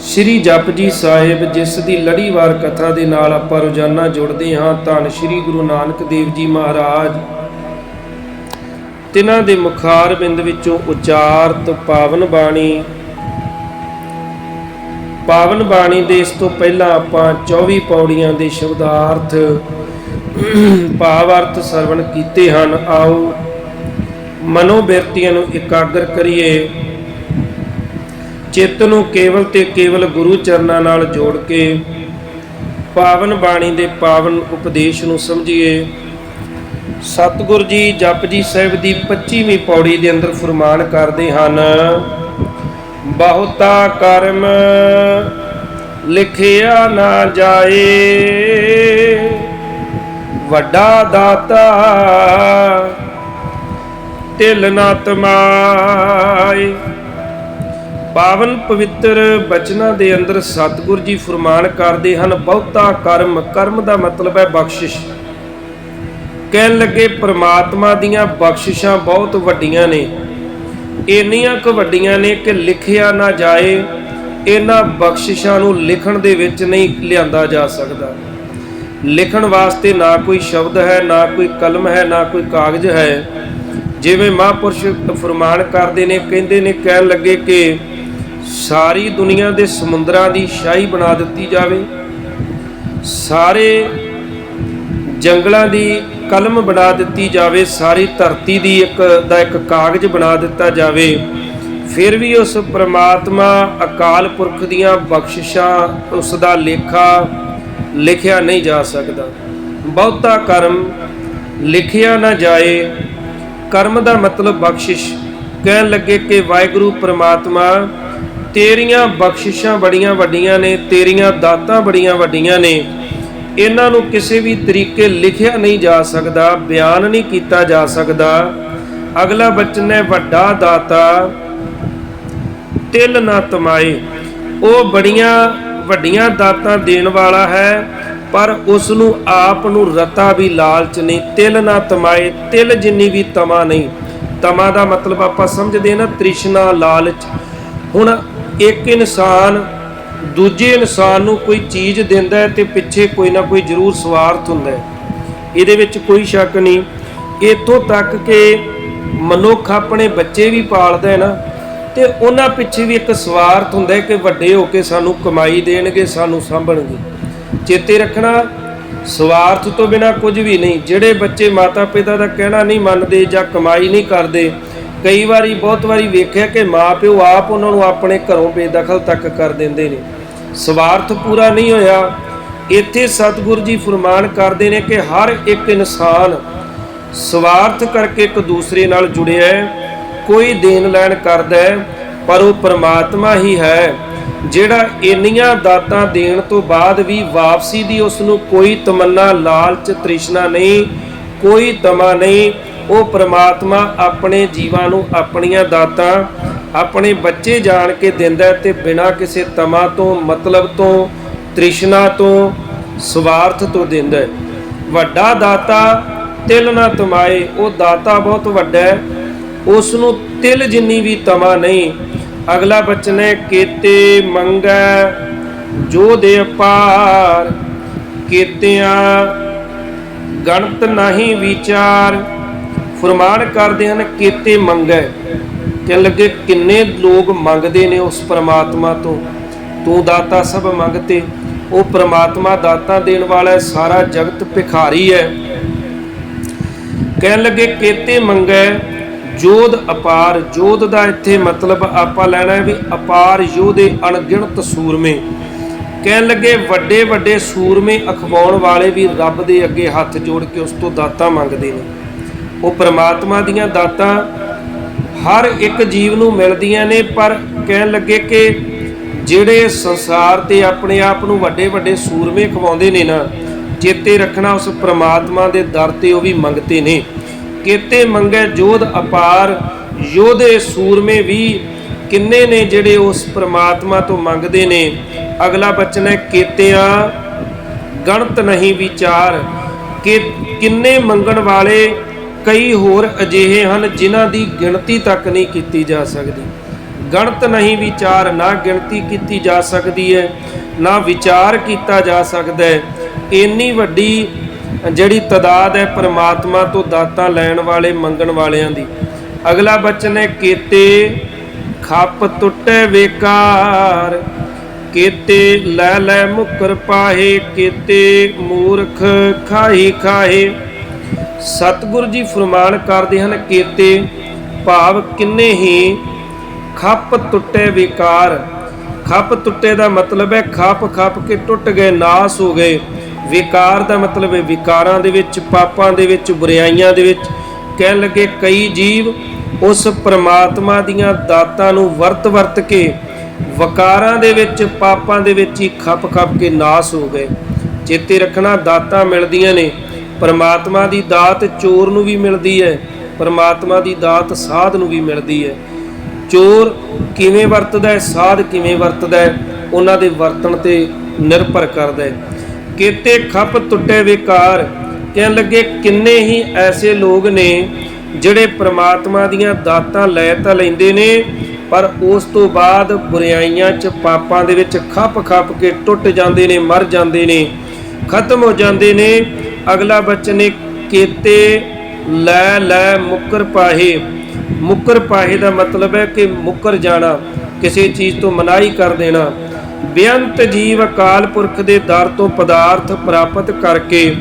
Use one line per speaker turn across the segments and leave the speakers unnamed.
ਸ਼੍ਰੀ ਜਪਜੀ ਸਾਹਿਬ, ਜਿਸ ਦੀ ਲੜੀਵਾਰ ਕਥਾ ਦੇ ਨਾਲ ਆਪਾਂ ਰੋਜ਼ਾਨਾ ਜੁੜਦੇ ਹਾਂ, ਧੰਨ ਸ਼੍ਰੀ ਗੁਰੂ ਨਾਨਕ ਦੇਵ ਜੀ ਮਹਾਰਾਜ। ਤਿਨਾਂ ਦੇ ਮੁਖਾਰ ਬਿੰਦ ਵਿੱਚੋਂ ਉਚਾਰਤ ਪਾਵਨ ਬਾਣੀ। ਪਾਵਨ ਬਾਣੀ ਦੇ ਇਸ ਤੋਂ ਪਹਿਲਾਂ ਆਪਾਂ 24 ਪੌੜੀਆਂ ਦੇ ਸ਼ਬਦਾਰਥ, ਭਾਵ ਅਰਥ ਸਰਵਣ ਕੀਤੇ ਹਨ। ਆਓ ਮਨੋਬਿਰਤੀਆਂ ਨੂੰ ਇਕਾਗਰ ਕਰੀਏ। ਚਿੱਤ ਨੂੰ ਕੇਵਲ ਤੇ ਕੇਵਲ ਗੁਰੂ ਚਰਨਾਂ ਨਾਲ ਜੋੜ ਕੇ ਪਾਵਨ ਬਾਣੀ ਦੇ ਪਾਵਨ ਉਪਦੇਸ਼ ਨੂੰ ਸਮਝੀਏ। ਸਤਿਗੁਰ ਜੀ ਜਪਜੀ ਸਾਹਿਬ ਦੀ 25ਵੀਂ ਪੌੜੀ ਦੇ ਅੰਦਰ ਫਰਮਾਨ ਕਰਦੇ ਹਨ, ਬਹੁਤਾ ਕਰਮ ਲਿਖਿਆ ਨਾ ਜਾਏ, ਵੱਡਾ ਦਾਤਾ ਤਿਲ ਨਾ ਤਮਾਏ। ਪਾਵਨ ਪਵਿੱਤਰ ਬਚਨਾਂ ਦੇ ਅੰਦਰ ਸਤਿਗੁਰ ਜੀ ਫਰਮਾਨ ਕਰਦੇ ਹਨ, ਬਹੁਤਾ ਕਰਮ ਕਰਮ ਦਾ ਮਤਲਬ ਹੈ ਬਖਸ਼ਿਸ਼। ਕਹਿਣ ਲੱਗੇ, ਪ੍ਰਮਾਤਮਾ ਦੀਆਂ ਬਖਸ਼ਿਸ਼ਾਂ ਬਹੁਤ ਵੱਡੀਆਂ ਨੇ। ਇੰਨੀਆਂ ਕੁ ਵੱਡੀਆਂ ਨੇ ਕਿ ਲਿਖਿਆ ਨਾ ਜਾਏ, ਇਹਨਾਂ ਬਖਸ਼ਿਸ਼ਾਂ ਨੂੰ ਲਿਖਣ ਦੇ ਵਿੱਚ ਨਹੀਂ ਲਿਆਂਦਾ ਜਾ ਸਕਦਾ। ਲਿਖਣ ਵਾਸਤੇ ਨਾ ਕੋਈ ਸ਼ਬਦ ਹੈ, ਨਾ ਕੋਈ ਕਲਮ ਹੈ, ਨਾ ਕੋਈ ਕਾਗਜ਼ ਹੈ। ਜਿਵੇਂ ਮਹਾਂਪੁਰਸ਼ ਫਰਮਾਨ ਕਰਦੇ ਨੇ, ਕਹਿੰਦੇ ਨੇ, ਕਹਿਣ ਲੱਗੇ ਕਿ ਸਾਰੀ ਦੁਨੀਆ ਦੇ ਸਮੁੰਦਰਾਂ ਦੀ ਸ਼ਾਹੀ ਬਣਾ ਦਿੱਤੀ ਜਾਵੇ। ਸਾਰੇ ਜੰਗਲਾਂ ਦੀ ਕਲਮ ਬਣਾ ਦਿੱਤੀ ਜਾਵੇ। ਸਾਰੀ ਧਰਤੀ ਦੀ ਇੱਕ ਦਾ ਇੱਕ ਕਾਗਜ਼ ਬਣਾ ਦਿੱਤਾ ਜਾਵੇ। ਫਿਰ ਵੀ ਉਸ ਪ੍ਰਮਾਤਮਾ ਅਕਾਲ ਪੁਰਖ ਦੀਆਂ ਬਖਸ਼ਿਸ਼ਾਂ ਉਸ ਦਾ ਲੇਖਾ ਲਿਖਿਆ ਨਹੀਂ ਜਾ ਸਕਦਾ। ਬਹੁਤਾ ਕਰਮ ਲਿਖਿਆ ਨਾ ਜਾਏ। ਕਰਮ ਦਾ ਮਤਲਬ ਬਖਸ਼ਿਸ਼। ਕਹਿਣ ਲੱਗੇ ਕਿ ਵਾਹਿਗੁਰੂ ਪ੍ਰਮਾਤਮਾ ਤੇਰੀਆਂ ਬਖਸ਼ਿਸ਼ਾਂ ਬੜੀਆਂ ਵੱਡੀਆਂ ਨੇ, ਤੇਰੀਆਂ ਦਾਤਾਂ ਬੜੀਆਂ ਵੱਡੀਆਂ ਨੇ। ਇਹਨਾਂ ਨੂੰ ਕਿਸੇ ਵੀ ਤਰੀਕੇ ਲਿਖਿਆ ਨਹੀਂ ਜਾ ਸਕਦਾ, ਬਿਆਨ ਨਹੀਂ ਕੀਤਾ ਜਾ ਸਕਦਾ। ਅਗਲਾ ਬਚਨ ਹੈ, ਵੱਡਾ ਦਾਤਾ, ਤਿਲ ਨਾ ਤਮਾਏ। ਉਹ ਬੜੀਆਂ ਵੱਡੀਆਂ ਦਾਤਾਂ ਦੇਣ ਵਾਲਾ ਹੈ, ਪਰ ਉਸ ਨੂੰ ਆਪ ਨੂੰ ਰਤਾ ਵੀ ਲਾਲਚ ਨਹੀਂ। ਤਿਲ ਨਾ ਤਮਾਏ, ਤਿਲ ਜਿੰਨੀ ਵੀ ਤਮਾ ਨਹੀਂ। ਤਮਾ ਦਾ ਮਤਲਬ ਆਪਾਂ ਸਮਝਦੇ ਨਾ, ਤ੍ਰਿਸ਼ਨਾ ਲਾਲਚ। ਹੁਣ ਇੱਕ ਇਨਸਾਨ ਦੂਜੇ ਇਨਸਾਨ ਨੂੰ ਕੋਈ ਚੀਜ਼ ਦਿੰਦਾ ਹੈ ਤੇ ਪਿੱਛੇ ਕੋਈ ਨਾ ਕੋਈ ਜ਼ਰੂਰ ਸਵਾਰਥ ਹੁੰਦਾ ਹੈ। ਇਹਦੇ ਵਿੱਚ ਕੋਈ ਸ਼ੱਕ ਨਹੀਂ। ਇਥੋਂ ਤੱਕ ਕਿ ਮਨੁੱਖ ਆਪਣੇ ਬੱਚੇ ਵੀ ਪਾਲਦਾ ਹੈ ਨਾ, ਤੇ ਉਹਨਾਂ ਪਿੱਛੇ ਵੀ ਇੱਕ ਸਵਾਰਥ ਹੁੰਦਾ ਹੈ ਕਿ ਵੱਡੇ ਹੋ ਕੇ ਸਾਨੂੰ ਕਮਾਈ ਦੇਣਗੇ, ਸਾਨੂੰ ਸਾਂਭਣਗੇ। ਚੇਤੇ ਰੱਖਣਾ, ਸਵਾਰਥ ਤੋਂ ਬਿਨਾ ਕੁਝ ਵੀ ਨਹੀਂ। ਜਿਹੜੇ ਬੱਚੇ ਮਾਤਾ ਪਿਤਾ ਦਾ ਕਹਿਣਾ ਨਹੀਂ ਮੰਨਦੇ ਜਾਂ ਕਮਾਈ ਨਹੀਂ ਕਰਦੇ ਕਈ ਵਾਰੀ, ਬਹੁਤ ਵਾਰੀ ਵੇਖਿਆ ਕਿ ਮਾਪਿਓ ਆਪ ਉਹਨਾਂ ਨੂੰ ਆਪਣੇ ਘਰੋਂ ਬੇਦਖਲ ਤੱਕ ਕਰ ਦਿੰਦੇ ਨੇ। ਸਵਾਰਥ ਪੂਰਾ ਨਹੀਂ ਹੋਇਆ। ਇੱਥੇ ਸਤਿਗੁਰੂ ਜੀ ਫਰਮਾਨ ਕਰਦੇ ਨੇ ਕਿ ਹਰ ਇੱਕ ਇਨਸਾਨ ਸਵਾਰਥ ਕਰਕੇ ਇੱਕ ਦੂਸਰੇ ਨਾਲ ਜੁੜਿਆ ਹੈ। ਕੋਈ ਦੇਣ ਲੈਣ ਕਰਦਾ ਹੈ, ਪਰ ਉਹ ਪਰਮਾਤਮਾ ਹੀ ਹੈ, ਜਿਹੜਾ ਇੰਨੀਆਂ ਦਾਤਾਂ ਦੇਣ ਤੋਂ ਬਾਅਦ ਵੀ ਵਾਪਸੀ ਦੀ ਉਸ ਨੂੰ ਕੋਈ ਤਮੰਨਾ, ਲਾਲਚ, ਤ੍ਰਿਸ਼ਨਾ ਨਹੀਂ, ਕੋਈ ਤਮਾ ਨਹੀਂ ਉਹ ਪ੍ਰਮਾਤਮਾ ਆਪਣੇ ਜੀਵਾਂ ਨੂੰ ਆਪਣੀਆਂ ਦਾਤਾਂ ਆਪਣੇ ਬੱਚੇ ਜਾਣ ਕੇ ਦਿੰਦਾ ਹੈ ਤੇ ਬਿਨਾਂ ਕਿਸੇ ਤਮਾ ਤੋਂ, ਮਤਲਬ ਤੋਂ, ਤ੍ਰਿਸ਼ਨਾ ਤੋਂ, ਸਵਾਰਥ ਤੋਂ ਦਿੰਦਾ ਵੱਡਾ ਦਾਤਾ ਤਿਲ ਨਾ ਤਮਾਏ, ਉਹ ਦਾਤਾ ਬਹੁਤ ਵੱਡਾ ਹੈ। ਉਸ ਨੂੰ ਤਿਲ ਜਿੰਨੀ ਵੀ ਤਮਾ ਨਹੀਂ, ਅਗਲਾ ਬਚਨ ਹੈ, ਕੀਤੇ ਮੰਗੈ, ਜੋ ਦੇ ਅਪਾਰ, ਕੀਤਿਆਂ ਗਣਤ ਨਹੀਂ ਵਿਚਾਰ। ਫਰਮਾਨ ਕਰਦੇ ਹਨ, ਕੀਤੇ ਮੰਗੈ। ਕਹਿਣ ਲੱਗੇ, ਕਿੰਨੇ ਲੋਕ ਮੰਗਦੇ ਨੇ ਉਸ ਪ੍ਰਮਾਤਮਾ ਤੋਂ? ਤੂੰ ਦਾਤਾ ਸਭ ਮੰਗਤੇ। ਉਹ ਪ੍ਰਮਾਤਮਾ ਦਾਤਾ ਦੇਣ ਵਾਲਾ ਹੈ, ਸਾਰਾ ਜਗਤ ਭਿਖਾਰੀ ਹੈ। ਕਹਿਣ ਲੱਗੇ, ਕੀਤੇ ਮੰਗੈ, ਜੋਧ ਅਪਾਰ। ਜੋਧ ਦਾ ਇੱਥੇ ਮਤਲਬ ਆਪਾਂ ਲੈਣਾ ਹੈ ਵੀ ਅਪਾਰ ਯੋਧੇ ਅਣਗਿਣਤ ਸੂਰਮੇ। ਕਹਿਣ ਲੱਗੇ ਵੱਡੇ ਵੱਡੇ ਸੂਰਮੇ ਅਖਵਾਉਣ ਵਾਲੇ ਵੀ ਰੱਬ ਦੇ ਅੱਗੇ ਹੱਥ ਜੋੜ ਕੇ ਉਸ ਤੋਂ ਦਾਤਾ ਮੰਗਦੇ ਨੇ। ਉਹ ਪ੍ਰਮਾਤਮਾ ਦੀਆਂ ਦਾਤਾਂ ਹਰ ਇੱਕ ਜੀਵ ਨੂੰ ਮਿਲਦੀਆਂ ਨੇ, ਪਰ ਕਹਿਣ ਲੱਗੇ ਕਿ ਜਿਹੜੇ ਸੰਸਾਰ ਤੇ ਆਪਣੇ ਆਪ ਨੂੰ ਵੱਡੇ ਵੱਡੇ ਸੂਰਮੇ ਖਵਾਉਂਦੇ ਨੇ ਨਾ, ਚੇਤੇ ਰੱਖਣਾ ਉਸ ਪ੍ਰਮਾਤਮਾ ਦੇ ਦਰ ਤੇ ਉਹ ਵੀ ਮੰਗਤੇ ਨੇ। ਕੀਤੇ ਮੰਗੇ ਜੋਧ ਅਪਾਰ, ਯੋਧੇ ਸੂਰਮੇ ਵੀ ਕਿੰਨੇ ਨੇ ਜਿਹੜੇ ਉਸ ਪ੍ਰਮਾਤਮਾ ਤੋਂ ਮੰਗਦੇ ਨੇ। ਅਗਲਾ ਬਚਨ ਹੈ, ਕੀਤਿਆਂ ਗਣਤ ਨਹੀਂ ਵਿਚਾਰ, ਕਿ ਕਿੰਨੇ ਮੰਗਣ ਵਾਲੇ ਕਈ ਹੋਰ ਅਜਿਹੇ ਹਨ ਜਿਨ੍ਹਾਂ ਦੀ ਗਿਣਤੀ ਤੱਕ ਨਹੀਂ ਕੀਤੀ ਜਾ ਸਕਦੀ। ਗਣਤ ਨਹੀਂ ਵਿਚਾਰ, ਨਾ ਗਿਣਤੀ ਕੀਤੀ ਜਾ ਸਕਦੀ ਹੈ, ਨਾ ਵਿਚਾਰ ਕੀਤਾ ਜਾ ਸਕਦਾ ਹੈ। ਇੰਨੀ ਵੱਡੀ ਜਿਹੜੀ ਤਦਾਦ ਹੈ ਪਰਮਾਤਮਾ ਤੋਂ ਦਾਤਾਂ ਲੈਣ ਵਾਲੇ, ਮੰਗਣ ਵਾਲਿਆਂ ਦੀ। ਅਗਲਾ ਬਚਨ ਹੈ, ਕੀਤੇ ਖੱਪ ਟੁੱਟੇ ਵੇਕਾਰ, ਕੀਤੇ ਲੈ ਲੈ ਮੁਕਰ ਪਾਹੇ, ਕੀਤੇ ਮੂਰਖ ਖਾਹੀ ਖਾਹੇ। ਸਤਿਗੁਰ ਜੀ ਫਰਮਾਨ ਕਰਦੇ ਹਨ, ਕੀਤੇ ਭਾਵ ਕਿੰਨੇ ਹੀ ਖੱਪ ਟੁੱਟੇ ਵਿਕਾਰ। ਖੱਪ ਟੁੱਟੇ ਦਾ ਮਤਲਬ ਹੈ, ਖੱਪ ਖੱਪ ਕੇ ਟੁੱਟ ਗਏ, ਨਾਸ ਹੋ ਗਏ। ਵਿਕਾਰ ਦਾ ਮਤਲਬ ਹੈ ਵਿਕਾਰਾਂ ਦੇ ਵਿੱਚ, ਪਾਪਾਂ ਦੇ ਵਿੱਚ, ਬੁਰਾਈਆਂ ਦੇ ਵਿੱਚ। ਕਹਿਣ ਲੱਗੇ, ਕਈ ਜੀਵ ਉਸ ਪ੍ਰਮਾਤਮਾ ਦੀਆਂ ਦਾਤਾਂ ਨੂੰ ਵਰਤ ਵਰਤ ਕੇ ਵਕਾਰਾਂ ਦੇ ਵਿੱਚ, ਪਾਪਾਂ ਦੇ ਵਿੱਚ ਹੀ ਖੱਪ ਖੱਪ ਕੇ ਨਾਸ ਹੋ ਗਏ। ਚੇਤੇ ਰੱਖਣਾ, ਦਾਤਾਂ ਮਿਲਦੀਆਂ ਨੇ। ਪਰਮਾਤਮਾ ਦੀ ਦਾਤ ਚੋਰ ਨੂੰ ਵੀ ਮਿਲਦੀ ਹੈ, ਪਰਮਾਤਮਾ ਦੀ ਦਾਤ ਸਾਧ ਨੂੰ ਵੀ ਮਿਲਦੀ ਹੈ। ਚੋਰ ਕਿਵੇਂ ਵਰਤਦਾ ਹੈ, ਸਾਧ ਕਿਵੇਂ ਵਰਤਦਾ ਹੈ, ਉਹਨਾਂ ਦੇ ਵਰਤਣ ਤੇ ਨਿਰਭਰ ਕਰਦਾ ਹੈ। ਕਿਤੇ ਖੱਪ ਟੁੱਟੇ ਵਿਕਾਰ, ਕਹਿਣ ਲੱਗੇ ਕਿੰਨੇ ਹੀ ਐਸੇ ਲੋਕ ਨੇ ਜਿਹੜੇ ਪ੍ਰਮਾਤਮਾ ਦੀਆਂ ਦਾਤਾਂ ਲੈ ਤਾਂ ਲੈਂਦੇ ਨੇ, ਪਰ ਉਸ ਤੋਂ ਬਾਅਦ ਬੁਰਾਈਆਂ 'ਚ ਪਾਪਾਂ ਦੇ ਵਿੱਚ ਖੱਪ ਖੱਪ ਕੇ ਟੁੱਟ ਜਾਂਦੇ ਨੇ, ਮਰ ਜਾਂਦੇ ਨੇ, ਖਤਮ ਹੋ ਜਾਂਦੇ ਨੇ ਅਗਲਾ ਬਚਨ ਹੈ ਕੀਤੇ ਲੈ ਲੈ ਮੁਕਰ ਪਾਹੇ। ਮੁਕਰ ਪਾਹੇ ਦਾ ਮਤਲਬ ਹੈ ਕਿ ਮੁਕਰ ਜਾਣਾ, ਕਿਸੇ ਚੀਜ਼ ਤੋਂ ਮਨਾਹੀ ਕਰ ਦੇਣਾ। ਬੇਅੰਤ ਜੀਵ ਅਕਾਲ ਪੁਰਖ ਦੇ ਦਰ ਤੋਂ ਪਦਾਰਥ ਪ੍ਰਾਪਤ ਕਰਕੇ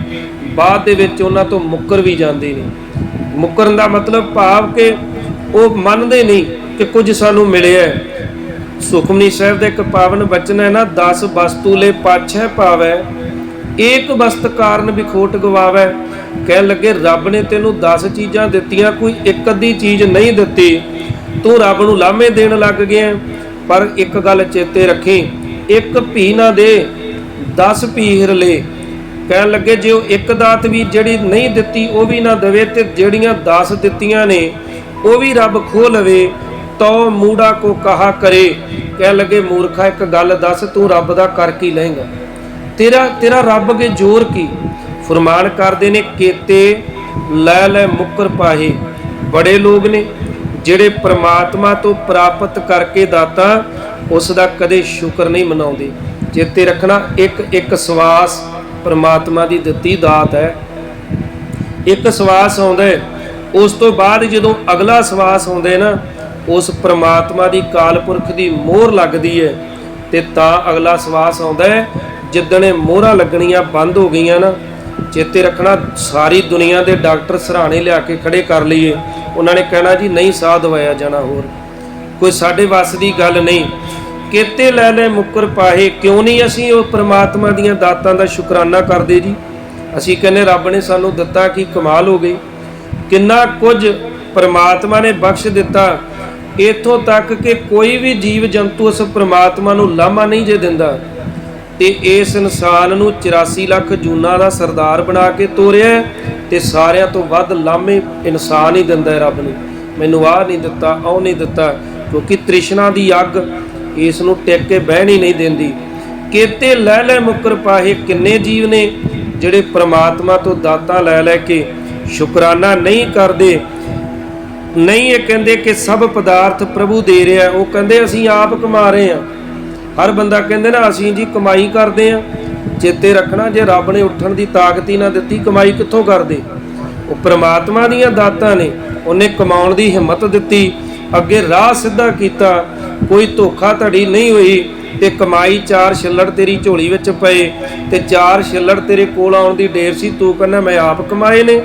ਬਾਅਦ ਦੇ ਵਿੱਚ ਉਹਨਾਂ ਤੋਂ ਮੁਕਰ ਵੀ ਜਾਂਦੇ ਨੇ। ਮੁਕਰਨ ਦਾ ਮਤਲਬ ਭਾਵ ਕਿ ਉਹ ਮੰਨਦੇ ਨਹੀਂ ਕਿ ਕੁਝ ਸਾਨੂੰ ਮਿਲਿਆ ਸੁਖਮਨੀ ਸਾਹਿਬ ਦਾ ਇੱਕ ਪਾਵਨ ਬਚਨ ਹੈ ਨਾ 10 ਵਸਤੂ ਲੈ ਪਾਛੈ ਪਾਵੈ ਏਕ ਵਸਤ ਕਾਰਨ ਵੀ ਖੋਟ ਗਵਾਵੈ। ਕਹਿਣ ਲੱਗੇ, ਰੱਬ ਨੇ ਤੈਨੂੰ 10 ਚੀਜ਼ਾਂ ਦਿੱਤੀਆਂ, ਕੋਈ ਇੱਕ ਅੱਧੀ ਚੀਜ਼ ਨਹੀਂ ਦਿੱਤੀ। ਤੂੰ ਰੱਬ ਨੂੰ ਲਾਹਮੇ ਦੇਣ ਲੱਗ ਗਿਆ ਪਰ ਇੱਕ ਗੱਲ ਚੇਤੇ ਰੱਖੀ, ਇੱਕ ਭੀ ਨਾ ਦੇ 10 ਭੀਰ ਲੈ। ਕਹਿਣ ਲੱਗੇ, ਜੇ ਉਹ ਇੱਕ ਦਾਤ ਵੀ ਜਿਹੜੀ ਨਹੀਂ ਦਿੱਤੀ, ਉਹ ਵੀ ਨਾ ਦੇਵੇ ਤੇ ਜਿਹੜੀਆਂ 10 ਦਿੱਤੀਆਂ ਨੇ, ਉਹ ਵੀ ਰੱਬ ਖੋ ਲਵੇ, ਤੋ ਮੂੜਾ ਕੋ ਕਹਾ ਕਰੇ। ਕਹਿਣ ਲੱਗੇ, ਮੂਰਖਾ, ਇੱਕ ਗੱਲ ਦੱਸ, ਤੂੰ ਰੱਬ ਦਾ ਕਰ ਕੀ ਲਏਗਾ? ਤੇਰਾ ਤੇਰਾ ਰੱਬ ਕੇ ਜ਼ੋਰ ਕੀ? ਫਰਮਾਨ ਕਰਦੇ ਨੇ ਕੀਤੇ ਲੈ ਲੈ ਮੁਕਰ ਪਾਹੇ। ਬੜੇ ਲੋਕ ਨੇ, ਜਿਹੜੇ ਪ੍ਰਮਾਤਮਾ ਤੋਂ ਪ੍ਰਾਪਤ ਕਰਕੇ ਦਾਤਾ ਉਸ ਦਾ ਕਦੇ ਸ਼ੁਕਰ ਨਹੀਂ ਮਨਾਉਂਦੇ। ਚੇਤੇ ਰੱਖਣਾ ਇੱਕ ਇੱਕ ਸਵਾਸ ਪ੍ਰਮਾਤਮਾ ਦੀ ਦਿੱਤੀ ਦਾਤ ਹੈ। ਇੱਕ ਸਵਾਸ ਆਉਂਦਾ ਹੈ, ਉਸ ਤੋਂ ਬਾਅਦ ਜਦੋਂ ਅਗਲਾ ਸਵਾਸ ਆਉਂਦਾ ਨਾ, ਉਸ ਪ੍ਰਮਾਤਮਾ ਦੀ ਕਾਲਪੁਰਖ ਦੀ ਮੋਹਰ ਲੱਗਦੀ ਹੈ ਤੇ ਤਾਂ ਅਗਲਾ ਸਵਾਸ ਆਉਂਦਾ ਜਿੱਦਣ ਇਹ ਮੋਹਰਾਂ ਲੱਗਣੀਆਂ ਬੰਦ ਹੋ ਗਈਆਂ ਨਾ, ਚੇਤੇ ਰੱਖਣਾ ਸਾਰੀ ਦੁਨੀਆ ਦੇ ਡਾਕਟਰ ਸਰਾਣੇ ਲਿਆ ਕੇ ਖੜੇ ਕਰ ਲਈਏ। ਉਹਨਾਂ ਨੇ ਕਹਿਣਾ ਜੀ, ਨਹੀਂ ਸਾਹ ਦਵਾਇਆ ਜਾਣਾ ਹੋਰ। ਕੋਈ ਸਾਡੇ ਵੱਸ ਦੀ ਗੱਲ ਨਹੀਂ। ਕਿਤੇ ਲੈ ਲੈ ਮੁਕਰ ਪਾਹੇ, ਕਿਉਂ ਨਹੀਂ ਅਸੀਂ ਉਹ ਪ੍ਰਮਾਤਮਾ ਦੀਆਂ ਦਾਤਾਂ ਦਾ ਸ਼ੁਕਰਾਨਾ ਕਰਦੇ ਜੀ? ਅਸੀਂ ਕਹਿੰਦੇ, ਰੱਬ ਨੇ ਸਾਨੂੰ ਦਿੱਤਾ ਕਿ ਕਮਾਲ ਹੋ ਗਈ। ਕਿੰਨਾ ਕੁਝ ਪ੍ਰਮਾਤਮਾ ਨੇ ਬਖਸ਼ ਦਿੱਤਾ। ਇਥੋਂ ਤੱਕ ਕਿ ਕੋਈ ਵੀ ਜੀਵ ਜੰਤੂ ਉਸ ਪ੍ਰਮਾਤਮਾ ਨੂੰ ਲਾਮਾ ਨਹੀਂ ਜੇ ਦਿੰਦਾ। ਤੇ ਇਸ ਇਨਸਾਨ ਨੂੰ 84 ਲੱਖ ਜੂਨਾ ਦਾ ਸਰਦਾਰ ਬਣਾ ਕੇ ਤੋਰਿਆ ਹੈ ਤੇ ਸਾਰਿਆਂ ਤੋਂ ਵੱਧ ਲਾਮੇ ਇਨਸਾਨ ਹੀ ਦਿੰਦਾ ਹੈ ਰੱਬ ਨੂੰ। ਮੈਨੂੰ ਆਹ ਨਹੀਂ ਦਿੱਤਾ, ਉਹ ਨਹੀਂ ਦਿੱਤਾ, ਕਿਉਂਕਿ ਤ੍ਰਿਸ਼ਨਾ ਦੀ ਅੱਗ ਇਸ ਨੂੰ ਟਿਕ ਕੇ ਬਹਿਣ ਹੀ ਨਹੀਂ ਦਿੰਦੀ। ਕੇਤੇ ਲੈ ਲੈ ਮੁਕਰ ਪਾਹੇ, ਕਿੰਨੇ ਜੀਵ ਨੇ ਜਿਹੜੇ ਪ੍ਰਮਾਤਮਾ ਤੋਂ ਦਾਤਾ ਲੈ ਲੈ ਕੇ ਸ਼ੁਕਰਾਨਾ ਨਹੀਂ ਕਰਦੇ। ਨਹੀਂ ਇਹ ਕਹਿੰਦੇ ਕਿ ਸਭ ਪਦਾਰਥ ਪ੍ਰਭੂ ਦੇ ਰਿਹਾ, ਉਹ ਕਹਿੰਦੇ ਅਸੀਂ ਆਪ ਕਮਾ ਰਹੇ ਹਾਂ। ਹਰ ਬੰਦਾ ਕਹਿੰਦੇ ਨਾ, ਅਸੀਂ ਜੀ ਕਮਾਈ ਕਰਦੇ ਆ ਚੇਤੇ ਰੱਖਣਾ ਜੇ ਰੱਬ ਨੇ ਉੱਠਣ ਦੀ ਤਾਕਤ ਹੀ ਨਾ ਦਿੱਤੀ, ਕਮਾਈ ਕਿੱਥੋਂ ਕਰਦੇ? ਉਹ ਪ੍ਰਮਾਤਮਾ ਦੀਆਂ ਦਾਤਾਂ ਨੇ, ਉਹਨੇ ਕਮਾਉਣ ਦੀ ਹਿੰਮਤ ਦਿੱਤੀ, ਅੱਗੇ ਰਾਹ ਸਿੱਧਾ ਕੀਤਾ, ਕੋਈ ਧੋਖਾ ਧੜੀ ਨਹੀਂ ਹੋਈ, ਤੇ ਕਮਾਈ ਚਾਰ ਛਿੱਲੜ ਤੇਰੀ ਝੋਲੀ ਵਿੱਚ ਪਏ, ਤੇ ਚਾਰ ਛਿੱਲੜ ਤੇਰੇ ਕੋਲ ਆਉਣ ਦੀ ਢੇਰ ਸੀ, ਤੂੰ ਕਹਿੰਦਾ ਮੈਂ ਆਪ ਕਮਾਏ ਨੇ।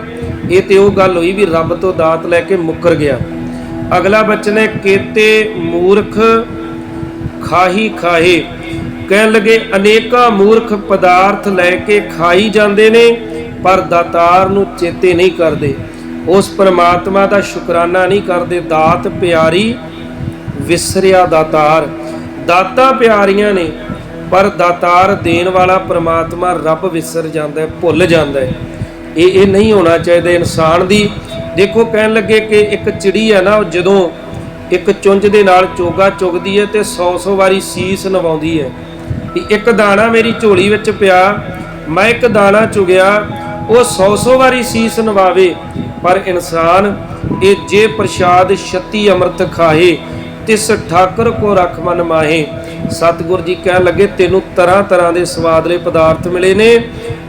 ਇਹ ਤੇ ਉਹ ਗੱਲ ਹੋਈ ਵੀ ਰੱਬ ਤੋਂ ਦਾਤ ਲੈ ਕੇ ਮੁੱਕਰ ਗਿਆ। ਅਗਲਾ ਬਚਨ ਹੈ, ਕੀਤੇ ਮੂਰਖ ਖਾਹੀ ਖਾਹੇ। ਕਹਿਣ ਲੱਗੇ, ਅਨੇਕਾਂ ਮੂਰਖ ਪਦਾਰਥ ਲੈ ਕੇ ਖਾਈ ਜਾਂਦੇ ਨੇ, ਪਰ ਦਾਤਾਰ ਨੂੰ ਚੇਤੇ ਨਹੀਂ ਕਰਦੇ। ਉਸ ਪਰਮਾਤਮਾ ਦਾ ਸ਼ੁਕਰਾਨਾ ਨਹੀਂ ਕਰਦੇ। ਦਾਤ ਪਿਆਰੀ ਵਿਸਰਿਆ ਦਾਤਾਰ। ਦਾਤਾਂ ਪਿਆਰੀਆਂ ਨੇ, ਪਰ ਦਾਤਾਰ ਦੇਣ ਵਾਲਾ ਪਰਮਾਤਮਾ ਰੱਬ ਵਿਸਰ ਜਾਂਦਾ ਹੈ ਭੁੱਲ ਜਾਂਦਾ ਹੈ। ਇਹ ਇਹ ਨਹੀਂ ਹੋਣਾ ਚਾਹੀਦਾ ਇਨਸਾਨ ਦੀ। ਦੇਖੋ, ਕਹਿਣ ਲੱਗੇ ਕਿ ਇੱਕ ਚਿੜੀ ਹੈ ਨਾ ਜਦੋਂ ਇੱਕ ਚੁੰਝ ਦੇ ਨਾਲ ਚੋਗਾ ਚੁਗਦੀ ਹੈ ਤੇ 100-100 ਵਾਰੀ ਸੀਸ ਨਵਾਉਂਦੀ ਹੈ। ਵੀ ਇੱਕ ਦਾਣਾ ਮੇਰੀ ਝੋਲੀ ਵਿੱਚ ਪਿਆ, ਮੈਂ ਇੱਕ ਦਾਣਾ ਚੁਗਿਆ, ਉਹ 100-100 ਵਾਰੀ ਸੀਸ ਨਵਾਵੇ। ਪਰ ਇਨਸਾਨ, ਇਹ ਜੇ ਪ੍ਰਸ਼ਾਦ ਛੱਤੀ ਅੰਮ੍ਰਿਤ ਖਾਏ, ਤਿਸ ਠਾਕਰ ਕੋ ਰਖ ਮਨ ਮਾਹੇ। ਸਤਿਗੁਰ ਜੀ ਕਹਿਣ ਲੱਗੇ, ਤੈਨੂੰ ਤਰ੍ਹਾਂ ਤਰ੍ਹਾਂ ਦੇ ਸਵਾਦਲੇ ਪਦਾਰਥ ਮਿਲੇ ਨੇ।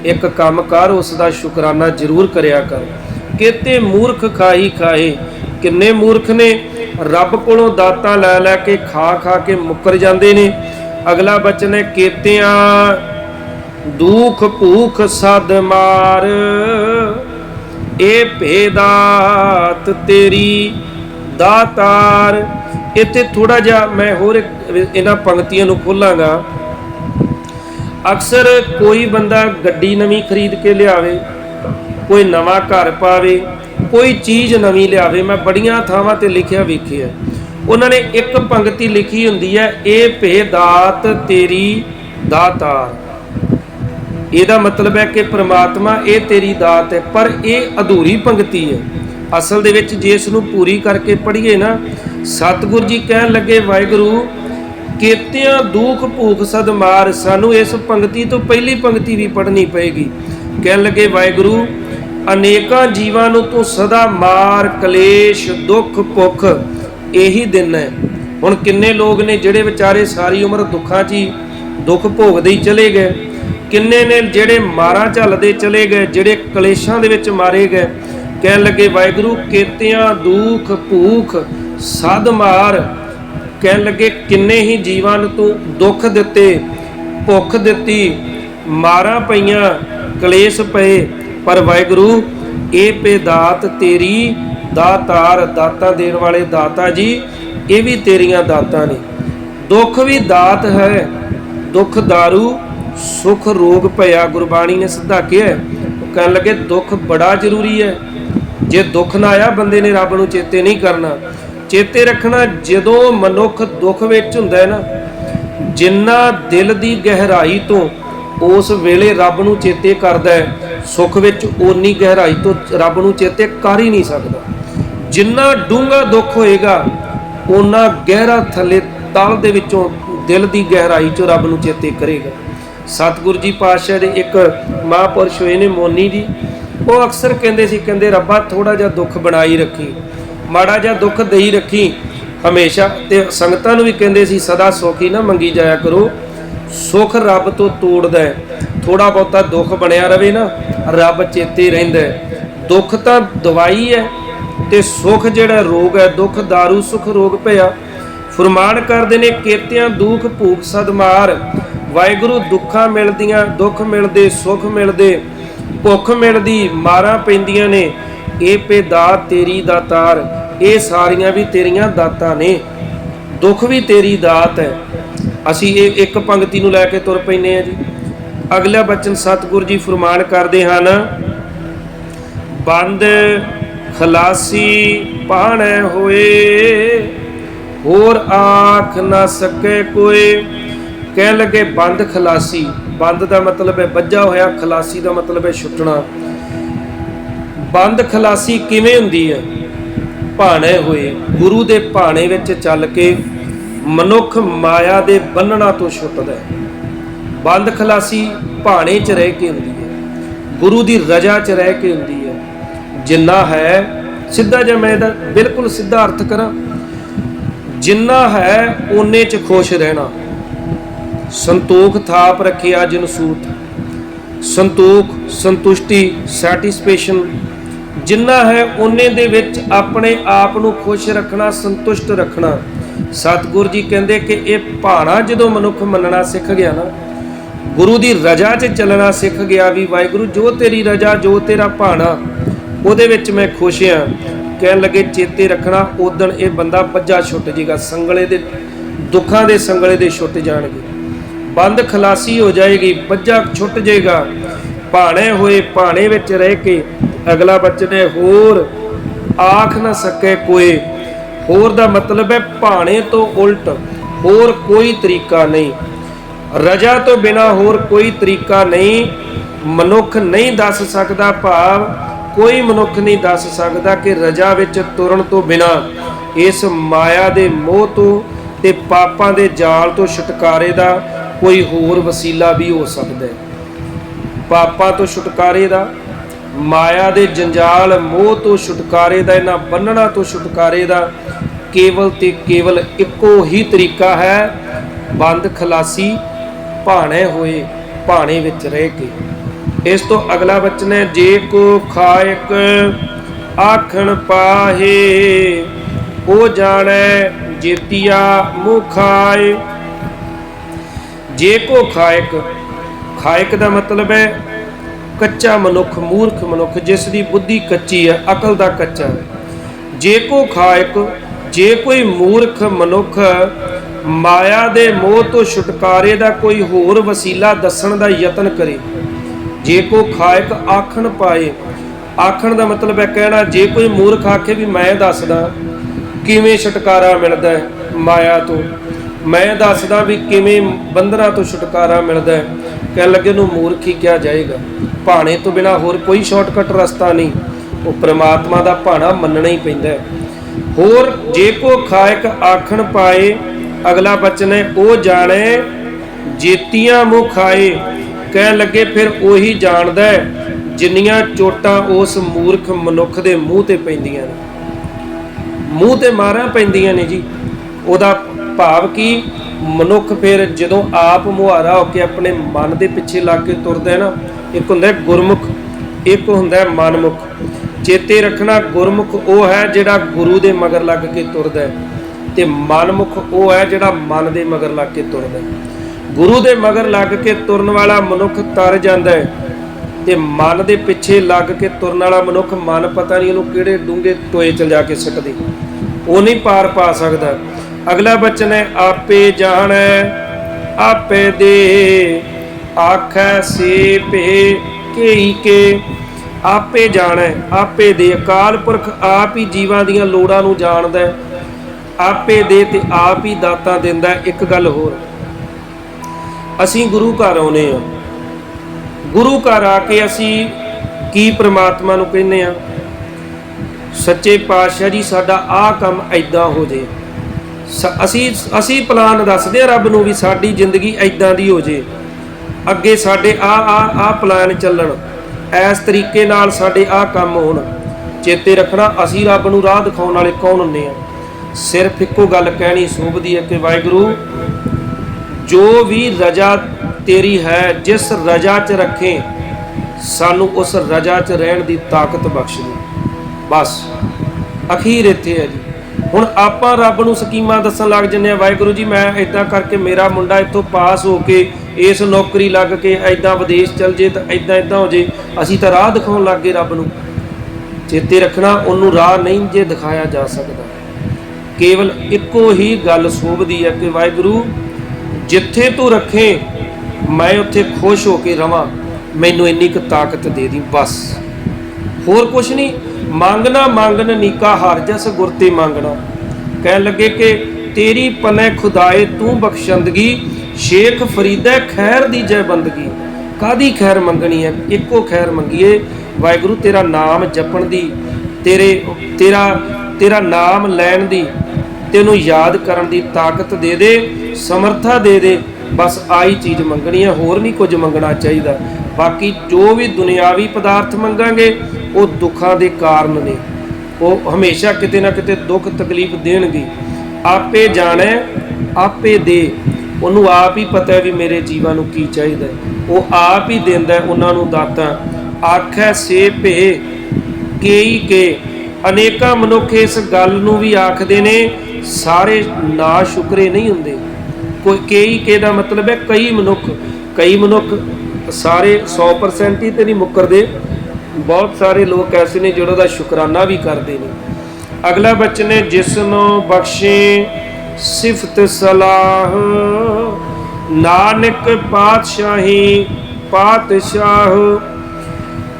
ਇੱਕ ਕੰਮ ਕਰ, ਉਸ ਦਾ ਸ਼ੁਕਰਾਨਾ ਜ਼ਰੂਰ ਕਰਿਆ ਕਰ। ਕਿਤੇ ਮੂਰਖ ਖਾਈ ਖਾਏ ਕਿੰਨੇ ਮੂਰਖ ਨੇ। ਰੱਬ ਕੋਲੋਂ ਦਾਤਾਂ ਲੈ ਲੈ ਕੇ ਖਾ ਖਾ ਕੇ ਮੁੱਕਰ ਜਾਂਦੇ ਨੇ। ਅਗਲਾ ਬਚਨ ਹੈ, ਕੇਤਿਆਂ ਦੁਖ ਭੂਖ ਸਦ ਮਾਰ। ਇਹ ਭੇਦਾਤ ਤੇਰੀ ਦਾਤਾਰ। ਇੱਥੇ ਥੋੜਾ ਜਿਹਾ ਮੈਂ ਹੋਰ ਇਹਨਾਂ ਪੰਕਤੀਆਂ ਨੂੰ ਖੋਲਾਂਗਾ। ਅਕਸਰ ਕੋਈ ਬੰਦਾ ਗੱਡੀ ਨਵੀਂ ਖਰੀਦ ਕੇ ਲਿਆਵੇ, ਕੋਈ ਨਵਾਂ ਘਰ ਪਾਵੇ ਕੋਈ ਚੀਜ਼ ਨਵੀਂ ਲਿਆਵੇ, ਮੈਂ ਬੜੀਆਂ ਥਾਵਾਂ ਤੇ ਲਿਖਿਆ ਵੇਖਿਆ ਉਹਨਾਂ ਨੇ ਇੱਕ ਪੰਕਤੀ ਲਿਖੀ ਹੁੰਦੀ ਹੈ, ਇਹ ਭੇਦਾਤ ਤੇਰੀ ਦਾਤਾਰ ਇਹਦਾ ਮਤਲਬ ਹੈ ਕਿ ਪ੍ਰਮਾਤਮਾ ਇਹ ਤੇਰੀ ਦਾਤ ਹੈ, ਪਰ ਇਹ ਅਧੂਰੀ ਪੰਕਤੀ ਹੈ। ਅਸਲ ਦੇ ਵਿੱਚ ਜੇ ਇਸ ਨੂੰ ਪੂਰੀ ਕਰਕੇ ਪੜ੍ਹੀਏ ਨਾ, ਸਤਿਗੁਰ ਜੀ ਕਹਿਣ ਲੱਗੇ, ਵਾਹਿਗੁਰੂ, ਕੇਤਿਆਂ ਦੁੱਖ ਭੂਖ ਸਦ ਮਾਰ, ਸਾਨੂੰ ਇਸ ਪੰਕਤੀ ਤੋਂ ਪਹਿਲੀ ਪੰਕਤੀ ਵੀ ਪੜ੍ਹਨੀ ਪਏਗੀ। ਕਹਿਣ ਲੱਗੇ, ਵਾਹਿਗੁਰੂ ਅਨੇਕਾਂ ਜੀਵਾਂ ਨੂੰ ਤੂੰ ਸਦਾ ਮਾਰ, ਕਲੇਸ਼, ਦੁੱਖ, ਭੁੱਖ ਇਹੀ ਦਿਨ ਹੈ। ਹੁਣ ਕਿੰਨੇ ਲੋਕ ਨੇ ਜਿਹੜੇ ਵਿਚਾਰੇ ਸਾਰੀ ਉਮਰ ਦੁੱਖਾਂ 'ਚ ਹੀ ਦੁੱਖ ਭੋਗਦੇ ਹੀ ਚਲੇ ਗਏ। ਕਿੰਨੇ ਨੇ ਜਿਹੜੇ ਮਾਰਾਂ ਝੱਲਦੇ ਚਲੇ ਗਏ, ਜਿਹੜੇ ਕਲੇਸ਼ਾਂ ਦੇ ਵਿੱਚ ਮਾਰੇ ਗਏ। ਕਹਿਣ ਲੱਗੇ, ਵਾਹਿਗੁਰੂ, ਕੇਤਿਆਂ ਦੁੱਖ, ਭੂਖ, ਸਦ ਮਾਰ। ਕਹਿਣ ਲੱਗੇ, ਕਿੰਨੇ ਹੀ ਜੀਵਾਂ ਨੂੰ ਤੂੰ ਦੁੱਖ ਦਿੱਤੇ, ਭੁੱਖ ਦਿੱਤੀ, ਮਾਰਾਂ ਪਈਆਂ, ਕਲੇਸ਼ ਪਏ ਪਰ ਵਾਹਿਗੁਰੂ, ਇਹ ਪੇ ਦਾਤ ਤੇਰੀ ਦਾਤਾਰ ਦਾਤਾ ਦੇਣ ਵਾਲੇ ਦਾਤਾ ਜੀ, ਇਹ ਵੀ ਤੇਰੀਆਂ ਦਾਤਾਂ ਨੇ। ਦੁੱਖ ਵੀ ਦਾਤ ਹੈ, ਦੁੱਖ दारू ਸੁਖ ਰੋਗ ਭਇਆ ਗੁਰਬਾਣੀ ਨੇ ਸਿੱਧਾ ਕਿਹਾ ਕਹਿਣ ਲੱਗੇ, ਦੁੱਖ ਬੜਾ ਜ਼ਰੂਰੀ ਹੈ। ਜੇ ਦੁੱਖ ਨਾ ਆਇਆ, ਬੰਦੇ ਨੇ ਰੱਬ ਨੂੰ ਚੇਤੇ ਨਹੀਂ ਕਰਨਾ। ਚੇਤੇ ਰੱਖਣਾ, ਜਦੋਂ ਮਨੁੱਖ ਦੁੱਖ ਵਿੱਚ ਹੁੰਦਾ ਹੈ ਨਾ, ਜਿੰਨਾ ਦਿਲ ਦੀ ਗਹਿਰਾਈ ਤੋਂ ਉਸ ਵੇਲੇ ਰੱਬ ਨੂੰ ਚੇਤੇ ਕਰਦਾ ਹੈ ਸੁੱਖ ਵਿੱਚ ਓਨੀ ਗਹਿਰਾਈ ਤੋਂ ਰੱਬ ਨੂੰ ਚੇਤੇ ਕਰ ਹੀ ਨਹੀਂ ਸਕਦਾ। ਜਿੰਨਾ ਡੂੰਘਾ ਦੁੱਖ ਹੋਏਗਾ, ਓਨਾ ਗਹਿਰਾ ਥੱਲੇ ਤਲ ਦੇ ਵਿੱਚੋਂ ਦਿਲ ਦੀ ਗਹਿਰਾਈ ਚ ਰੱਬ ਨੂੰ ਚੇਤੇ ਕਰੇਗਾ। ਸਤਿਗੁਰੂ ਜੀ ਪਾਤਸ਼ਾਹ ਦੇ ਇੱਕ ਮਹਾਂਪੁਰਸ਼ ਹੋਏ ਨੇ ਮੋਨੀ ਜੀ। ਉਹ ਅਕਸਰ ਕਹਿੰਦੇ ਸੀ, ਕਹਿੰਦੇ ਰੱਬਾ ਥੋੜਾ ਜਿਹਾ ਦੁੱਖ ਬਣਾਈ ਰੱਖੀ, ਮਾੜਾ ਜਿਹਾ ਦੁੱਖ ਦੇਈ ਰੱਖੀ ਹਮੇਸ਼ਾ। ਤੇ ਸੰਗਤਾਂ ਨੂੰ ਵੀ ਕਹਿੰਦੇ ਸੀ, ਸਦਾ ਸੁੱਖ ਨਾ ਮੰਗੀ ਜਾਇਆ ਕਰੋ। ਸੁੱਖ ਰੱਬ ਤੋਂ ਤੋੜਦਾ ਹੈ। ਥੋੜਾ ਬਹੁਤਾ ਦੁੱਖ ਬਣਿਆ ਰਵੇ ਨਾ, ਰੱਬ ਚੇਤੇ ਰਹਿੰਦਾ ਦੁੱਖ ਤਾਂ ਦਵਾਈ ਹੈ ਤੇ ਸੁੱਖ ਜਿਹੜਾ ਰੋਗ ਹੈ, ਦੁੱਖ दारू ਸੁਖ, ਰੋਗ ਭਇਆ। ਫਰਮਾਨ ਕਰਦੇ ਨੇ, ਕੇਤਿਆਂ ਦੁੱਖ ਭੂਖ ਸਦਮਾਰ ਵਾਹਿਗੁਰੂ ਦੁੱਖਾਂ ਮਿਲਦੀਆਂ, ਦੁੱਖ ਮਿਲਦੇ, ਸੁੱਖ ਮਿਲਦੇ, ਭੁੱਖ ਮਿਲਦੀ, ਮਾਰਾਂ ਪੈਂਦੀਆਂ ਨੇ। ਇਹ ਪੇਦਾਤ ਤੇਰੀ ਦਾਤਾਰ ਇਹ ਸਾਰੀਆਂ ਵੀ ਤੇਰੀਆਂ ਦਾਤਾਂ ਨੇ। ਦੁੱਖ ਵੀ ਤੇਰੀ ਦਾਤ ਹੈ। ਅਸੀਂ ਇਹ ਇੱਕ ਪੰਕਤੀ ਨੂੰ ਲੈ ਕੇ ਤੁਰ ਪੈਨੇ ਆ ਜੀ। ਅਗਲਾ ਬਚਨ ਸਤਿਗੁਰੂ ਜੀ ਫਰਮਾਨ ਕਰਦੇ ਹਨ, ਬੰਦ ਖਲਾਸੀ ਪਾਣੈ ਹੋਏ, ਹੋਰ ਆਖ ਨਾ ਸਕੇ ਕੋਈ। ਕਹਿ ਲਗੇ ਬੰਦ ਖਲਾਸੀ, ਬੰਦ ਦਾ ਮਤਲਬ ਹੈ ਵੱਜਾ ਹੋਇਆ, ਖਲਾਸੀ ਦਾ ਮਤਲਬ ਹੈ ਛੁੱਟਣਾ। ਬੰਦ ਖਲਾਸੀ ਕਿਵੇਂ ਹੁੰਦੀ ਹੈ? ਭਾਣੇ ਹੋਏ, ਗੁਰੂ ਦੇ ਭਾਣੇ ਵਿੱਚ ਚੱਲ ਕੇ ਮਨੁੱਖ ਮਾਇਆ ਦੇ ਬੰਨਣਾ ਤੋਂ ਛੁੱਟਦਾ ਹੈ। ਬੰਦ ਖਲਾਸੀ ਭਾਣੇ 'ਚ ਰਹਿ ਕੇ ਹੁੰਦੀ ਹੈ। ਗੁਰੂ ਦੀ ਰਜਾ 'ਚ ਰਹਿ ਕੇ ਹੁੰਦੀ ਹੈ। ਜਿੰਨਾ ਹੈ, ਸਿੱਧਾ ਜੇ ਮੈਂ ਇਹਦਾ ਬਿਲਕੁਲ ਸਿੱਧਾ ਅਰਥ ਕਰਾਂ। ਜਿੰਨਾ ਹੈ, ਓਨੇ 'ਚ ਖੁਸ਼ ਰਹਿਣਾ। ਸੰਤੋਖ ਥਾਪ ਰੱਖਿਆ ਜਿਨ ਸੂਤ। ਸੰਤੋਖ, ਸੰਤੁਸ਼ਟੀ ਸੈਟੀਸਫੈਕਸ਼ਨ ਜਿੰਨਾ ਹੈ, ਓਨੇ ਦੇ ਵਿੱਚ ਆਪਣੇ ਆਪ ਨੂੰ ਖੁਸ਼ ਰੱਖਣਾ, ਸੰਤੁਸ਼ਟ ਰੱਖਣਾ। ਸਤਿਗੁਰੂ ਜੀ ਕਹਿੰਦੇ ਕਿ ਇਹ ਭਾਣਾ ਜਦੋਂ ਮਨੁੱਖ ਮੰਨਣਾ ਸਿੱਖ ਗਿਆ ਨਾ ਗੁਰੂ ਦੀ ਰਜਾ 'ਚ ਚੱਲਣਾ ਸਿੱਖ ਗਿਆ ਵੀ, ਵਾਹਿਗੁਰੂ, ਜੋ ਤੇਰੀ ਰਜਾ, ਜੋ ਤੇਰਾ ਭਾਣਾ, ਉਹਦੇ ਵਿੱਚ ਮੈਂ ਖੁਸ਼ ਹਾਂ। ਕਹਿਣ ਲੱਗੇ, ਚੇਤੇ ਰੱਖਣਾ ਉਦਣ ਇਹ ਬੰਦਾ ਭੱਜਾ ਛੁੱਟ ਜੇਗਾ, ਸੰਗਲੇ ਦੇ, ਦੁੱਖਾਂ ਦੇ ਸੰਗਲੇ ਦੇ ਛੁੱਟ ਜਾਣਗੇ। ਬੰਦ ਖਲਾਸੀ ਹੋ ਜਾਏਗੀ, ਭੱਜਾ ਛੁੱਟ ਜਾਏਗਾ ਭਾਣੇ ਹੋਏ ਭਾਣੇ ਵਿੱਚ ਰਹਿ ਕੇ ਅਗਲਾ ਬਚਨ ਹੈ, ਹੋਰ ਆਖ ਨਾ ਸਕੇ ਕੋਈ। ਹੋਰ ਦਾ ਮਤਲਬ ਹੈ, ਭਾਣੇ ਤੋਂ ਉਲਟ ਹੋਰ ਕੋਈ ਤਰੀਕਾ ਨਹੀਂ। ਰਜਾ ਤੋਂ ਬਿਨਾ ਹੋਰ ਕੋਈ ਤਰੀਕਾ ਨਹੀਂ। ਮਨੁੱਖ ਨਹੀਂ ਦੱਸ ਸਕਦਾ, ਭਾਵ ਕੋਈ ਮਨੁੱਖ ਨਹੀਂ ਦੱਸ ਸਕਦਾ ਕਿ ਰਜਾ ਵਿੱਚ ਤੁਰਨ ਤੋਂ ਬਿਨਾ ਇਸ ਮਾਇਆ ਦੇ ਮੋਹ ਤੋਂ ਤੇ ਪਾਪਾਂ ਦੇ ਜਾਲ ਤੋਂ ਛੁਟਕਾਰੇ ਦਾ ਕੋਈ ਹੋਰ ਵਸੀਲਾ ਵੀ ਹੋ ਸਕਦਾ ਹੈ। ਪਾਪਾਂ ਤੋਂ ਛੁਟਕਾਰੇ ਦਾ, ਮਾਇਆ ਦੇ ਜੰਜਾਲ ਮੋਹ ਤੋਂ ਛੁਟਕਾਰੇ ਦਾ, ਇਹਨਾਂ ਬੰਨਣਾ ਤੋਂ ਛੁਟਕਾਰੇ ਦਾ ਕੇਵਲ ਤੇ ਕੇਵਲ ਇੱਕੋ ਹੀ ਤਰੀਕਾ ਹੈ। ਬੰਦ ਖਲਾਸੀ ਭਾਣੇ ਹੋਏ ਭਾਣੇ ਵਿੱਚ ਰਹਿ ਕੇ। ਇਸ ਤੋਂ ਅਗਲਾ ਬਚਨ ਹੈ, ਜੇ ਕੋ ਖਾਇਕ ਆਖਣ ਪਾਹੇ, ਉਹ ਜਾਣੈ ਜੇਤੀਆ ਮੁਖਾਏ। ਜੇ ਕੋ ਖਾਇਕ ਖਾਇਕ ਦਾ ਮਤਲਬ ਹੈ ਕੱਚਾ ਮਨੁੱਖ, ਮੂਰਖ ਮਨੁੱਖ, ਜਿਸ ਦੀ ਬੁੱਧੀ ਕੱਚੀ ਹੈ, ਅਕਲ ਦਾ ਕੱਚਾ ਹੈ। ਜੇ ਕੋ ਖਾਇਕ, ਜੇ ਕੋਈ ਮੂਰਖ ਮਨੁੱਖ ਮਾਇਆ ਦੇ ਮੋਹ ਤੋਂ ਛੁਟਕਾਰੇ ਦਾ ਕੋਈ ਹੋਰ ਵਸੀਲਾ ਦੱਸਣ ਦਾ ਯਤਨ ਕਰੇ। ਜੇ ਕੋ ਖਾਇਕ ਆਖਣ ਪਾਏ। ਆਖਣ ਦਾ ਮਤਲਬ ਹੈ ਕਹਿਣਾ, ਜੇ ਕੋਈ ਮੂਰਖ ਆਖੇ ਵੀ ਮੈਂ ਦੱਸਦਾ ਕਿਵੇਂ ਛੁਟਕਾਰਾ ਮਿਲਦਾ ਹੈ ਮਾਇਆ ਤੋਂ। ਮੈਂ ਦੱਸਦਾ ਵੀ ਕਿਵੇਂ ਬੰਧਨਾਂ ਤੋਂ ਛੁਟਕਾਰਾ ਮਿਲਦਾ ਹੈ। ਕਹਿਣ ਲੱਗੇ ਨੂੰ ਮੂਰਖ ਹੀ ਕਿਹਾ ਜਾਏਗਾ। ਭਾਣੇ ਤੋਂ ਬਿਨਾ ਹੋਰ ਕੋਈ ਸ਼ਾਰਟਕਟ ਰਸਤਾ ਨਹੀਂ। ਉਹ ਪ੍ਰਮਾਤਮਾ ਦਾ ਭਾਣਾ ਮੰਨਣਾ ਹੀ ਪੈਂਦਾ ਹੈ। ਹੋਰ, ਜੇ ਕੋ ਖਾਇਕ ਆਖਣ ਪਾਏ ਅਗਲਾ ਬਚਨ ਹੈ, ਉਹ ਜਾਣੇ ਜੇਤੀਆਂ ਮੁਖ ਆਏ। ਕਹਿਣ ਲੱਗੇ, ਫਿਰ ਉਹੀ ਜਾਣਦਾ ਹੈ, ਜਿੰਨੀਆਂ ਚੋਟਾਂ ਉਸ ਮੂਰਖ ਮਨੁੱਖ ਦੇ ਮੂੰਹ ਤੇ ਪੈਂਦੀਆਂ ਨੇ। ਮੂੰਹ ਤੇ ਮਾਰਾਂ ਪੈਂਦੀਆਂ ਨੇ ਜੀ। ਉਹਦਾ ਭਾਵ ਕੀ? ਮਨੁੱਖ ਫਿਰ ਜਦੋਂ ਆਪ ਮੁਹਾਰਾ ਹੋ ਕੇ ਆਪਣੇ ਮਨ ਦੇ ਪਿੱਛੇ ਲੱਗ ਕੇ ਤੁਰਦਾ ਹੈ ਨਾ, ਇੱਕ ਹੁੰਦਾ ਗੁਰਮੁਖ, ਇੱਕ ਹੁੰਦਾ ਹੈ ਮਨਮੁਖ। ਚੇਤੇ ਰੱਖਣਾ ਗੁਰਮੁਖ ਉਹ ਹੈ ਜਿਹੜਾ ਗੁਰੂ ਦੇ ਮਗਰ ਲੱਗ ਕੇ ਤੁਰਦਾ ਹੈ। ਤੇ ਮਨਮੁਖ ਉਹ ਹੈ ਜਿਹੜਾ ਮਨ ਦੇ ਮਗਰ ਲੱਗ ਕੇ ਤੁਰਦਾ ਗੁਰੂ ਦੇ ਮਗਰ ਲੱਗ ਕੇ ਤੁਰਨ ਵਾਲਾ ਮਨੁੱਖ ਤਰ ਜਾਂਦਾ ਹੈ ਤੇ ਮਨ ਦੇ ਪਿੱਛੇ ਲੱਗ ਕੇ ਤੁਰਨ ਵਾਲਾ ਮਨੁੱਖ ਮਨ ਪਤਾ ਨਹੀਂ ਉਹਨੂੰ ਕਿਹੜੇ ਡੂੰਘੇ ਟੋਏ ਚ ਜਾ ਕੇ ਸਿੱਟਦੇ ਉਹ ਨਹੀਂ ਪਾਰ ਪਾ ਸਕਦਾ। ਅਗਲਾ ਬਚਨ ਹੈ, ਆਪੇ ਜਾਣੈ, ਆਪੇ ਦੇ, ਆਖੈ ਸੇ ਭੇ ਕੇਈ ਕੇ। ਆਪੇ ਜਾਣੈ, ਆਪੇ ਦੇ। ਅਕਾਲ ਪੁਰਖ ਆਪ ਹੀ ਜੀਵਾਂ ਦੀਆਂ ਲੋੜਾਂ ਨੂੰ ਜਾਣਦਾ ਹੈ। ਆਪੇ ਦੇ ਤੇ ਆਪ ਹੀ ਦਾਤਾ ਦਿੰਦਾ ਇੱਕ ਗੱਲ ਹੋਰ। ਅਸੀਂ ਗੁਰੂ ਘਰ ਆਉਨੇ ਆ ਗੁਰੂ ਘਰ ਆ ਕੇ ਅਸੀਂ ਕੀ ਪ੍ਰਮਾਤਮਾ ਨੂੰ ਕਹਿੰਦੇ ਆ ਸੱਚੇ ਪਾਤਸ਼ਾਹ ਜੀ, ਸਾਡਾ ਆਹ ਕੰਮ ਐਦਾਂ ਹੋ ਜੇ। ਅਸੀਂ ਅਸੀਂ ਪਲਾਨ ਦੱਸਦੇ ਆ ਰੱਬ ਨੂੰ ਵੀ ਸਾਡੀ ਜ਼ਿੰਦਗੀ ਐਦਾਂ ਦੀ ਹੋ ਜੇ। ਅੱਗੇ ਸਾਡੇ ਆ ਆ ਆ ਪਲਾਨ ਚੱਲਣ। ਇਸ ਤਰੀਕੇ ਨਾਲ ਸਾਡੇ ਆ ਕੰਮ ਹੋਣ। ਚੇਤੇ ਰੱਖਣਾ, ਅਸੀਂ ਰੱਬ ਨੂੰ ਰਾਹ ਦਿਖਾਉਣ ਵਾਲੇ ਕੌਣ ਹੁੰਨੇ ਆ ਸਿਰਫ ਇੱਕੋ ਗੱਲ ਕਹਿਣੀ ਸੋਭਦੀ ਹੈ ਕਿ ਵਾਹਿਗੁਰੂ, ਜੋ ਵੀ ਰਜਾ ਤੇਰੀ ਹੈ, ਜਿਸ ਰਜਾ 'ਚ ਰੱਖੇ, ਸਾਨੂੰ ਉਸ ਰਜਾ 'ਚ ਰਹਿਣ ਦੀ ਤਾਕਤ ਬਖਸ਼ ਦੇ। ਬਸ, ਅਖੀਰ ਇੱਥੇ ਹੈ ਜੀ। ਹੁਣ ਆਪਾਂ ਰੱਬ ਨੂੰ ਸਕੀਮਾਂ ਦੱਸਣ ਲੱਗ ਜੰਨੇ ਆ। ਵਾਹਿਗੁਰੂ ਜੀ, ਮੈਂ ਇਦਾਂ ਕਰਕੇ ਮੇਰਾ ਮੁੰਡਾ ਇੱਥੋਂ ਪਾਸ ਹੋ ਕੇ ਇਸ ਨੌਕਰੀ ਲੱਗ ਕੇ ਐਦਾਂ ਵਿਦੇਸ਼ ਚਲ ਜੇ ਤਾਂ ਐਦਾਂ ਐਦਾਂ ਹੋ ਜੇ। ਅਸੀਂ ਤਾਂ ਰਾਹ ਦਿਖਾਉਣ ਲੱਗ ਗਏ ਰੱਬ ਨੂੰ। ਚੇਤੇ ਰੱਖਣਾ, ਉਹਨੂੰ ਰਾਹ ਨਹੀਂ ਜੇ ਦਿਖਾਇਆ ਜਾ ਸਕਦਾ। ਕੇਵਲ ਇੱਕੋ ਹੀ ਗੱਲ ਸੋਭਦੀ ਹੈ ਕਿ ਵਾਹਿਗੁਰੂ, ਜਿੱਥੇ ਤੂੰ ਰੱਖੇ, ਮੈਂ ਉੱਥੇ ਖੁਸ਼ ਹੋ ਕੇ ਰਵਾਂ। ਮੈਨੂੰ ਇੰਨੀ ਕੁ ਤਾਕਤ ਦੇ ਦੀ, ਬਸ। ਹੋਰ ਕੁਛ ਨਹੀਂ। ਮੰਗਣਾ ਮੰਗਣ, ਨੀਕਾ ਹਰ ਜਸ, ਗੁਰ ਤੇ ਮੰਗਣਾ। ਕਹਿਣ ਲੱਗੇ ਕਿ ਤੇਰੀ ਪਨੇ ਖੁਦਾਏ, ਤੂੰ ਬਖਸ਼ੰਦਗੀ। ਸ਼ੇਖ ਫਰੀਦਾ, ਖੈਰ ਦੀ ਜੈ ਬੰਦਗੀ। ਕਾਦੀ ਖੈਰ ਮੰਗਣੀ ਹੈ? ਇੱਕੋ ਖੈਰ ਮੰਗੀਏ। ਵਾਹਿਗੁਰੂ, ਤੇਰਾ ਨਾਮ ਜਪਣ ਦੀ, ਤੇਰੇ, ਤੇਰਾ ਤੇਰਾ ਨਾਮ ਲੈਣ ਦੀ ਤੈਨੂੰ ਯਾਦ ਕਰਨ ਦੀ ਤਾਕਤ ਦੇ ਦੇ, ਸਮਰੱਥਾ ਦੇ ਦੇ। ਬਸ ਆਈ ਚੀਜ਼ ਮੰਗਣੀ ਹੈ ਹੋਰ ਨਹੀਂ ਕੁਝ ਮੰਗਣਾ ਚਾਹੀਦਾ। ਬਾਕੀ ਜੋ ਵੀ ਦੁਨਿਆਵੀ ਪਦਾਰਥ ਮੰਗਾਂਗੇ, ਉਹ ਦੁੱਖਾਂ ਦੇ ਕਾਰਨ ਨੇ। ਉਹ ਹਮੇਸ਼ਾ ਕਿਤੇ ਨਾ ਕਿਤੇ ਦੁੱਖ ਤਕਲੀਫ ਦੇਣਗੇ। ਆਪੇ ਜਾਣੈ, ਆਪੇ ਦੇ। ਉਹਨੂੰ ਆਪ ਹੀ ਪਤਾ ਹੈ ਵੀ ਮੇਰੇ ਜੀਵਾਂ ਨੂੰ ਕੀ ਚਾਹੀਦਾ ਉਹ ਆਪ ਹੀ ਦਿੰਦਾ ਉਹਨਾਂ ਨੂੰ ਦਾਤਾਂ। ਆਖੈ ਸੇ ਭੇ, ਕਈ ਕੇ। ਅਨੇਕਾਂ ਮਨੁੱਖ ਇਸ ਗੱਲ ਨੂੰ ਵੀ ਆਖਦੇ ਨੇ ਸਾਰੇ ਨਾ ਸ਼ੁਕਰੇ ਨਹੀਂ ਹੁੰਦੇ। ਕੋਈ ਕਈ ਕੇ ਦਾ ਮਤਲਬ ਹੈ ਕਈ ਮਨੁੱਖ ਕਈ ਮਨੁੱਖ ਸਾਰੇ 100% ਹੀ ਤੇ ਨਹੀਂ ਮੁੱਕਰਦੇ। ਬਹੁਤ ਸਾਰੇ ਲੋਕ ਐਸੇ ਨੇ ਜਿਹੜਾ ਦਾ ਸ਼ੁਕਰਾਨਾ ਵੀ ਕਰਦੇ ਨੇ। ਅਗਲਾ ਬਚਨ ਹੈ, ਜਿਸ ਨੂੰ ਬਖਸ਼ੇ ਸਿਫਤ ਸਲਾਹ, ਨਾਨਕ ਪਾਤਸ਼ਾਹੀ ਪਾਤਸ਼ਾਹ।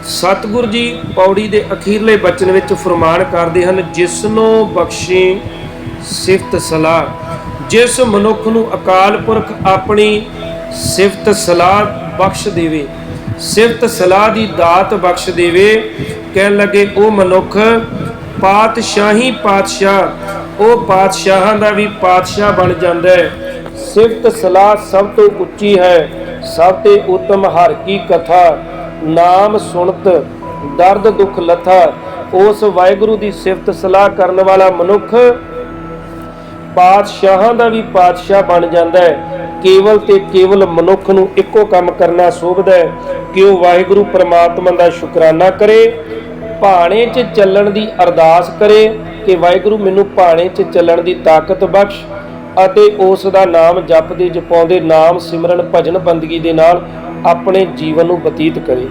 ਸਤਿਗੁਰ ਜੀ ਪੌੜੀ ਦੇ ਅਖੀਰਲੇ ਬਚਨ ਵਿੱਚ ਫਰਮਾਨ ਕਰਦੇ ਹਨ, ਜਿਸ ਨੂੰ ਬਖਸ਼ੇ ਸਿਫਤ ਸਲਾਹ। ਜਿਸ ਮਨੁੱਖ ਨੂੰ ਅਕਾਲ ਪੁਰਖ ਆਪਣੀ ਸਿਫਤ ਸਲਾਹ ਬਖਸ਼ ਦੇਵੇ, ਸਿਫਤ ਸਲਾਹ ਦੀ ਦਾਤ ਬਖਸ਼ ਦੇਵੇ, ਕਹਿਣ ਲੱਗੇ, ਉਹ ਮਨੁੱਖ ਪਾਤਸ਼ਾਹੀ ਪਾਤਸ਼ਾਹ, ਉਹ ਪਾਤਸ਼ਾਹਾਂ ਦਾ ਵੀ ਪਾਤਸ਼ਾਹ ਬਣ ਜਾਂਦਾ ਹੈ। ਸਿਫਤ ਸਲਾਹ ਸਭ ਤੋਂ ਉੱਚੀ ਹੈ ਸਭ ਤੋਂ ਉਤਮ ਹਰ ਕੀ ਕਥਾ, ਨਾਮ ਸੁਣਤ, ਦਰਦ ਦੁਖ ਲਥਾ, ਉਸ ਵਾਹਿਗੁਰੂ ਦੀ ਸਿਫਤ ਸਲਾਹ ਕਰਨ ਵਾਲਾ ਮਨੁੱਖ ਪਾਤਸ਼ਾਹਾਂ ਦਾ ਵੀ ਪਾਤਸ਼ਾਹ ਬਣ ਜਾਂਦਾ ਹੈ। ਕੇਵਲ ਤੇ ਕੇਵਲ ਮਨੁੱਖ ਨੂੰ ਇੱਕੋ ਕੰਮ ਕਰਨਾ ਸੋਭਦਾ ਹੈ। ਕਿ ਉਹ ਵਾਹਿਗੁਰੂ ਪ੍ਰਮਾਤਮਾ ਦਾ ਸ਼ੁਕਰਾਨਾ ਕਰੇ, ਭਾਣੇ 'ਚ ਚੱਲਣ ਦੀ ਅਰਦਾਸ ਕਰੇ ਕਿ ਵਾਹਿਗੁਰੂ ਮੈਨੂੰ ਭਾਣੇ 'ਚ ਚੱਲਣ ਦੀ ਤਾਕਤ ਬਖਸ਼ ਅਤੇ ਉਸ ਦਾ ਨਾਮ ਜਪਦੇ ਜਪਾਉਂਦੇ ਨਾਮ ਸਿਮਰਨ ਭਜਨ ਬੰਦਗੀ ਦੇ ਨਾਲ ਆਪਣੇ ਜੀਵਨ ਨੂੰ ਬਤੀਤ ਕਰੇ।